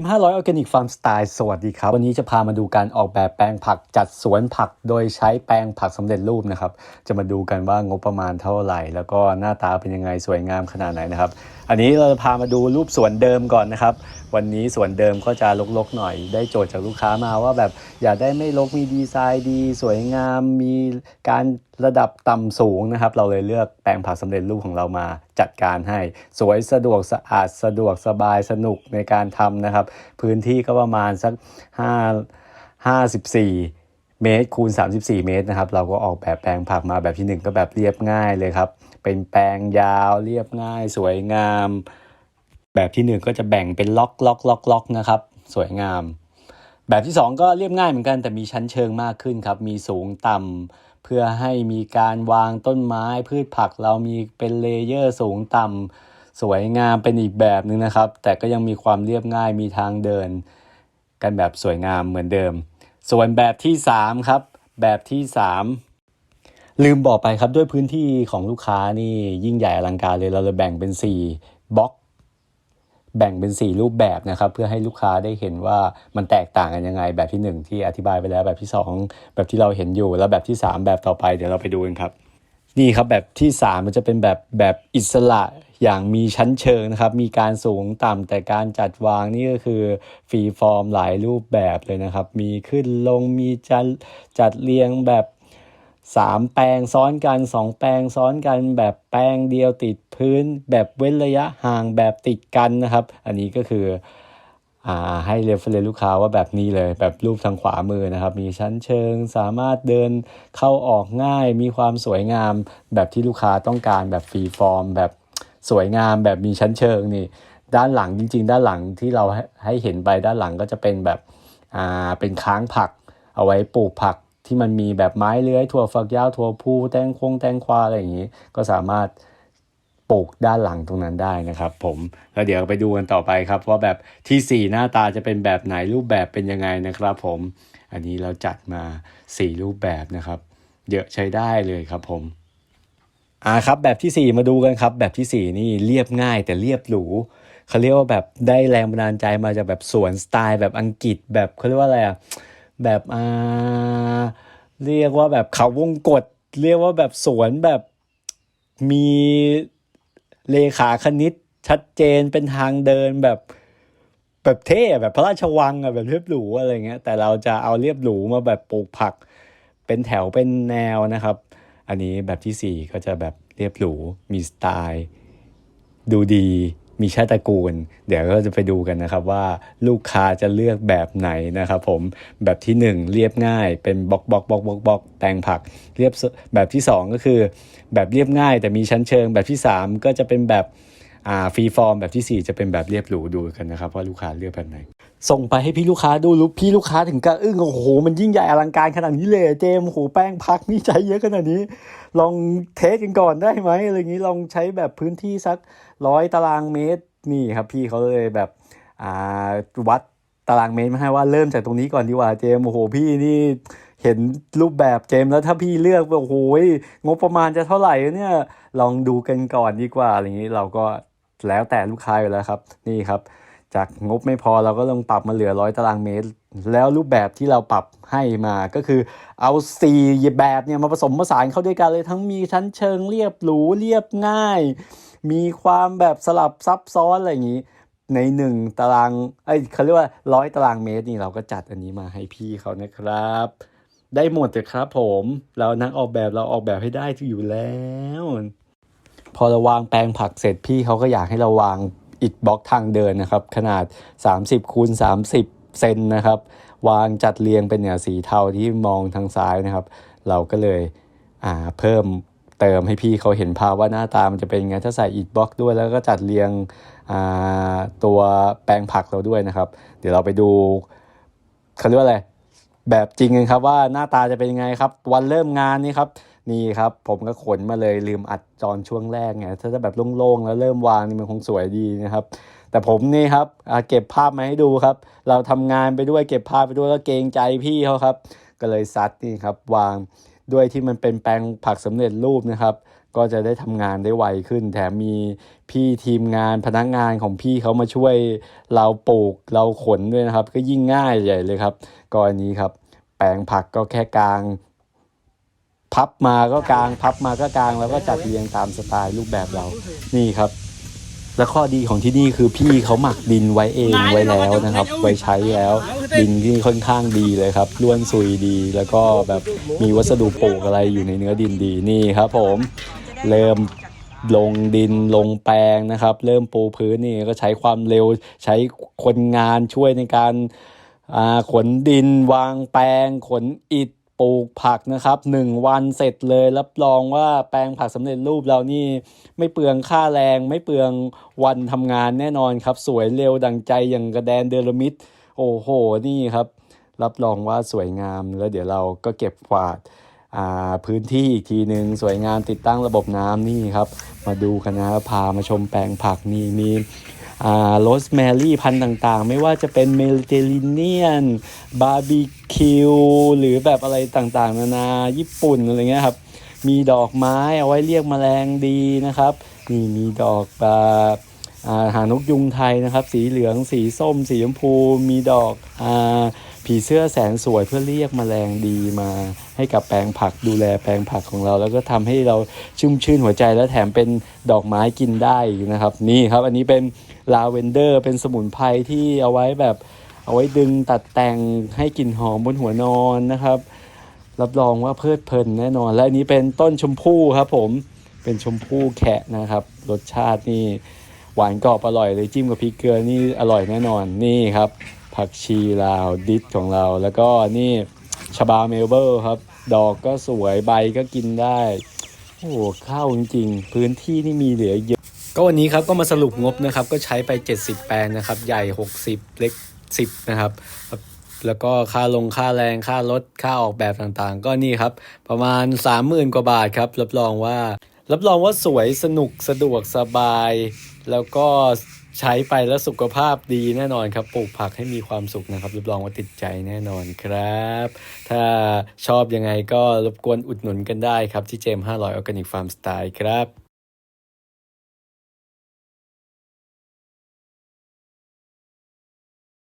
ม500ออร์แกนิกฟาร์มสไตล์สวัสดีครับ วันนี้จะพามาดูการออกแบบแปลงผักจัดสวนผัก โดยใช้แปลงผักสำเร็จรูปนะครับ จะมาดูกันว่างบประมาณเท่าไหร่ แล้วก็หน้าตาเป็นยังไงสวยงามขนาดไหนนะครับ อันนี้เราจะพามาดูรูปสวนเดิมก่อนนะครับ วันนี้สวนเดิมก็จะรกๆหน่อย ได้โจทย์จากลูกค้ามาว่าแบบอยากได้ไม่รกมีดีไซน์ดี สวยงาม มีการ ระดับต่ำสูงนะครับ เราเลยเลือกแปลงผักสำเร็จรูปของเรามาจัดการให้ สวยสะดวกสะอาดสะดวกสบายสนุกในการทำนะครับ พื้นที่ก็ประมาณสัก 5 54 เมตรคูณ 34 เมตรนะครับ เราก็ออกแบบแปลงผักมาแบบที่ 1 ก็แบบเรียบง่ายเลยครับ เป็นแปลงยาวเรียบง่าย สวยงาม แบบที่ 1 ก็จะแบ่งเป็นล็อกล็อกล็อกล็อกนะครับ สวยงาม แบบที่ 2 ก็เรียบง่ายเหมือนกันแต่มีชั้นเชิงมากขึ้นครับมีสูงต่ำ เพื่อให้มีการวางต้นไม้พืชผักเรามีเป็นเลเยอร์สูงต่ำสวยงามเป็นอีกแบบหนึ่งนะครับ แต่ก็ยังมีความเรียบง่ายมีทางเดิน กันแบบสวยงามเหมือนเดิม ส่วนแบบที่ 3 ครับ แบบที่ 3 ลืมบอกไปครับด้วยพื้นที่ของลูกค้านี่ยิ่งใหญ่อลังการเลยเราเลยแบ่งเป็น 4บล็อก แบ่งเป็น 4 รูปแบบนะครับ เพื่อให้ลูกค้าได้เห็นว่ามันแตกต่างกันยังไง แบบที่ 1 ที่อธิบายไปแล้วแบบที่ 2 แบบที่เราเห็นอยู่ แล้วแบบที่ 3 แบบต่อไปเดี๋ยวเราไปดูกันครับนี่ครับแบบที่ 3 มันจะเป็นแบบแบบอิสระอย่างมีชั้นเชิงนะครับ มีการสูงต่ำแต่การจัดวางนี่ก็คือฟรีฟอร์มหลายรูปแบบเลยนะครับ มีขึ้นลงมีจัดจัดเรียงแบบ สามแปลงซ้อนกันสองแปลงซ้อนกันแบบแปลงเดียวติดพื้น แบบเว้นระยะห่างแบบติดกันนะครับ อันนี้ก็คืออ่าให้เรฟเฟรนลูกค้าว่าแบบนี้เลยแบบรูปทางขวามือนะครับ มีชั้นเชิงสามารถเดินเข้าออกง่าย มีความสวยงามแบบที่ลูกค้าต้องการแบบฟรีฟอร์ม แบบสวยงามแบบมีชั้นเชิงนี่ ด้านหลังจริง ๆ ด้านหลังที่เราให้เห็นไปด้านหลังก็จะเป็นแบบอ่าเป็นค้างผัก เอาไว้ปลูกผัก ที่มันมีแบบไม้เลื้อยถั่วฝักยาวถั่วพูแตงคงแตงควาอะไรอย่างนี้ ก็สามารถปลูกด้านหลังตรงนั้นได้นะครับ ผมแล้วเดี๋ยวไปดูกันต่อไปครับว่าแบบทีสี่ 4 หน้าตาจะเป็นแบบไหนรูปแบบเป็นยังไงนะครับ ผม อันนี้เราจัดมา 4 รูปแบบนะครับ เยอะใช้ได้เลยครับผมอ่าครับแบบที่ 4 มาดูกันครับ แบบที่ 4 นี่เรียบง่ายแต่เรียบหรูเขาเรียกว่าแบบได้แรงบันดาลใจมาจากแบบสวนสไตล์แบบอังกฤษแบบเขาเรียกว่าอะไรอะแบบอ่า เรียกว่าแบบเขาวงกฏเรียกว่าแบบสวนแบบมีเลขาคณิตชัดเจนเป็นทางเดินแบบแบบเท่แบบพระราชวังอะแบบเรียบหรูอะไรเงี้ยแต่เราจะเอาเรียบหรูมาแบบปลูกผัก เป็นแถวเป็นแนวนะครับ อันนี้แบบที่สี่ก็จะแบบเรียบหรูมีสไตล์ ดูดี มีชาติตระกูล เดี๋ยวก็จะไปดูกันนะครับว่าลูกค้าจะเลือกแบบไหนนะครับผมแบบที่ 1 เรียบง่ายเป็นบล็อกบล็อกบล็อกบล็อกบล็อกแตงผักเรียบแบบที่ 2 ก็คือ แบบเรียบง่าย แต่มีชั้นเชิงแบบที่ 3 ก็จะเป็นแบบอ่าฟรีฟอร์มแบบที่ 4 จะเป็นแบบเรียบหรูดูกันนะครับว่าลูกค้าเลือกแบบไหน ส่งไปให้พี่ลูกค้าดูลูกพี่ลูกค้าถึงกับอึ้งโอ้โห มันยิ่งใหญ่อลังการขนาดนี้เลยเจมโอ้โหแป้งพักนี่ใช้เยอะขนาดนี้ ลองเทสกันก่อนได้ไหมอะไรอย่างนี้ลองใช้แบบพื้นที่สักร้อยตารางเมตรนี่ครับ พี่เขาเลยแบบอ่าวัดตารางเมตรมาให้ว่าเริ่มจากตรงนี้ก่อนดีกว่าเจมโอ้โหพี่นี่เห็นรูปแบบเจมแล้วถ้าพี่เลือกโอ้โหงบประมาณจะเท่าไหร่เนี่ยลองดูกันก่อนดีกว่าอะไรอย่างนี้เราก็แล้วแต่ลูกค้าอยู่แล้วครับ นี่ครับ จากงบไม่พอเราก็ลองปรับมาเหลือร้อยตารางเมตร แล้วรูปแบบที่เราปรับให้มาก็คือเอาสี่แบบเนี่ยมาผสมผสานเข้าด้วยกันเลยทั้งมีชั้นเชิงเรียบหรูเรียบง่าย มีความแบบสลับซับซ้อนอะไรอย่างนี้ ในหนึ่งตารางไอ้เขาเรียกว่าร้อยตารางเมตรนี่เราก็จัดอันนี้มาให้พี่เขานะครับ ได้หมดเลยครับผมเรานักออกแบบเราออกแบบให้ได้อยู่แล้ว พอเราวางแปลงผักเสร็จพี่เขาก็อยากให้เราวาง อิฐบล็อกทางเดินนะครับ ขนาด 30คูณ30 เซนนะครับ วางจัดเรียงเป็นเนี่ยสีเทาที่มองทางซ้ายนะครับ เราก็เลยอ่าเพิ่มเติมให้พี่เขาเห็นภาพว่าหน้าตามันจะเป็นไงถ้าใส่อิฐบล็อกด้วยแล้วก็จัดเรียงอ่าตัวแปลงผักเราด้วยนะครับ เดี๋ยวเราไปดูเขาเรียกว่าอะไรแบบจริงกันครับว่าหน้าตาจะเป็นยังไงครับ วันเริ่มงานนี่ครับ นี่ครับ ผมก็ขนมาเลยลืมอัดจอนช่วงแรกไงถ้าจะแบบโล่งๆแล้วเริ่มวางนี่มันคงสวยดีนะครับ แต่ผมนี่ครับเก็บภาพมาให้ดูครับ เราทำงานไปด้วยเก็บภาพไปด้วยก็เกรงใจพี่เขาครับ ก็เลยซัดนี่ครับวางด้วยที่มันเป็นแปลงผักสำเร็จรูปนะครับ ก็จะได้ทำงานได้ไวขึ้น แถมมีพี่ทีมงานพนักงานของพี่เขามาช่วยเราปลูกเราขนด้วยนะครับ ก็ยิ่งง่ายใหญ่เลยครับก็อันนี้ครับ แปลงผักก็แค่กลาง พับมาก็กลาง พับมาก็กลาง แล้วก็จัดเรียงตามสไตล์รูปแบบเรา นี่ครับ และข้อดีของที่นี่คือพี่เขาหมักดินไว้เองไว้แล้วนะครับ ไว้ใช้แล้ว ดินที่ค่อนข้างดีเลยครับล้วนซุยดี แล้วก็แบบมีวัสดุปลูกอะไรอยู่ในเนื้อดินดีนี่ครับ ผมเริ่มลงดินลงแปลงนะครับ เริ่มปูพื้นนี่ก็ใช้ความเร็วใช้คนงานช่วยในการขนดินวางแปลงขนอิฐ ปลูกผักนะครับหนึ่งวันเสร็จเลย รับรองว่าแปลงผักสำเร็จรูปเรานี่ไม่เปลืองค่าแรง ไม่เปลืองวันทำงานแน่นอนครับ สวยเร็วดังใจอย่างกระแดนเดลมิดโอ้โห นี่ครับ รับรองว่าสวยงามแล้วเดี๋ยวเราก็เก็บกวาดาพื้นที่อีกทีหนึ่งสวยงามติดตั้งระบบน้ำนี่ครับ มาดูกันนะพามาชมแปลงผักนี่มี โรสแมรี่พันธุ์ต่างๆ ไม่ว่าจะเป็นเมดิเตอร์เรเนียน บาร์บีคิว หรือแบบอะไรต่างๆ นานาญี่ปุ่นอะไรเงี้ยครับ มีดอกไม้เอาไว้เรียกแมลงดีนะครับ นี่มีดอกอาหานกยุงไทยนะครับ สีเหลือง สีส้ม สีชมพู มีดอกอ่า ผีเสื้อแสนสวยเพื่อเรียกแมลงดีมาให้กับแปลงผักดูแลแปลงผักของเรา แล้วก็ทำให้เราชุ่มชื่นหัวใจและแถมเป็นดอกไม้กินได้นะครับ นี่ครับอันนี้เป็นลาเวนเดอร์ เป็นสมุนไพรที่เอาไว้แบบเอาไว้ดึงตัดแต่งให้กลิ่นหอมบนหัวนอนนะครับ รับรองว่าเพลิดเพลินแน่นอน และอันนี้เป็นต้นชมพู่ครับ ผมเป็นชมพู่แคะนะครับ รสชาตินี่หวานกรอบอร่อยเลยจิ้มกับพริกเกลือนี่อร่อยแน่นอนนี่ครับ ผักชีลาวดิสของเรา แล้วก็นี่ชบาเมลเบอร์ครับ ดอกก็สวยใบก็กินได้ โอ้โหข้าวจริงๆ พื้นที่นี่มีเหลือเยอะ ก็วันนี้ครับก็มาสรุปงบนะครับ ก็ใช้ไป 70 แปลงนะครับ ใหญ่ 60 เล็ก 10 นะครับ แล้วก็ค่าลงค่าแรงค่ารถค่าออกแบบต่างๆ ก็นี่ครับ ประมาณ 30,000 กว่าบาทครับ รับรองว่า รับรองว่าสวยสนุกสะดวกสบาย แล้วก็ ใช้ไปแล้วสุขภาพดีแน่นอนครับปลูกผักให้มีความสุขนะครับรับรองว่าติดใจแน่นอนครับ ถ้าชอบยังไงก็รบกวนอุดหนุนกันได้ครับที่เจม500 Organic Farm Style ครับ